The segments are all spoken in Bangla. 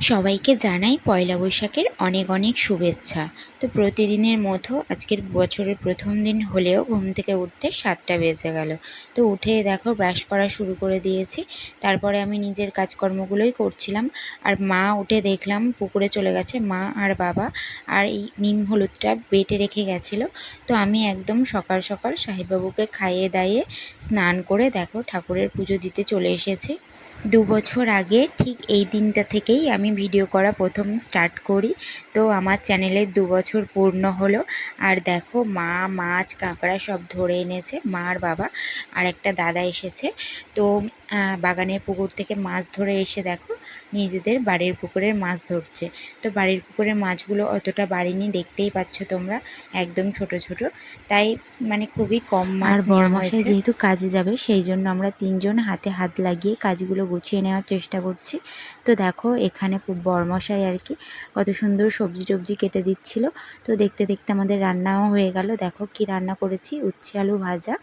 সবাইকে জানাই পয়লা বৈশাখের অনেক অনেক শুভেচ্ছা। তো প্রতিদিনের মতো আজকের বছরের প্রথম দিন হলেও ঘুম থেকে উঠতে সাতটা বেজে গেল। তো উঠে দেখো ব্রাশ করা শুরু করে দিয়েছি। তারপরে আমি নিজের কাজকর্মগুলোই করছিলাম। আর মা উঠে দেখলাম পুকুরে চলে গেছে মা আর বাবা। আর এই নিম হলুদটা বেটে রেখে গেছিল। তো আমি একদম সকাল সকাল সাহেববাবুকে খাইয়ে দাইয়ে স্নান করে দেখো ঠাকুরের পুজো দিতে চলে এসেছি। দু বছর আগে ঠিক এই দিনটা থেকেই আমি ভিডিও করা প্রথম স্টার্ট করি। তো আমার চ্যানেলের দু বছর পূর্ণ হলো। আর দেখো, মা, মাছ, কাঁকড়া সব ধরে এনেছে মা আর বাবা আর একটা দাদা এসেছে। তো বাগানের পুকুর থেকে মাছ ধরে এসে দেখো নিজেদের বাড়ির পুকুরের মাছ ধরছে। তো বাড়ির পুকুরের মাছগুলো অতটা বাড়িনি দেখতেই পাচ্ছ তোমরা একদম ছোট ছোট। তাই মানে খুবই কম মাছ আর নেওয়া বড়মশাই যেহেতু কাজে যাবে সেই জন্য আমরা তিনজন হাতে হাত লাগিয়ে কাজগুলো গুছিয়ে নেওয়ার চেষ্টা করছি। তো দেখো এখানে বড়মশাই আর কি কত সুন্দর সবজি টবজি কেটে দিচ্ছিল। তো দেখতে দেখতে আমাদের রান্নাও হয়ে গেল। দেখো কি রান্না করেছি উচ্ছে আলু ভাজা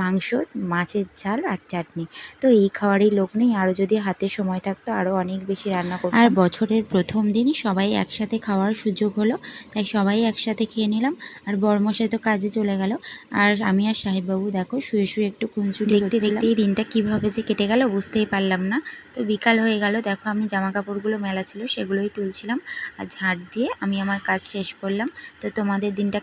মাংস মাছের ঝাল আর চাটনি। তো এই খাওয়ারই লোক নেই আরও যদি হাতে সময় থাকতো আরও অনেক বেশি রান্না করতাম। আর বছরের প্রথম দিনই সবাই একসাথে খাওয়ার সুযোগ হলো তাই সবাই একসাথে খেয়ে নিলাম। আর বড়মশাই তো কাজে চলে গেল। আর আমি আর সাহেববাবু দেখো শুয়ে শুয়ে একটু খুনসুটি দেখতে দেখতে এই দিনটা কীভাবে যে কেটে গেল বুঝতেই পারলাম না। তো বিকাল হয়ে গেল দেখো আমি জামা কাপড়গুলো মেলা ছিল সেগুলোই তুলছিলাম। আর ঝাড় দিয়ে আমি আমার কাজ শেষ করলাম। তো তোমাদের দিনটা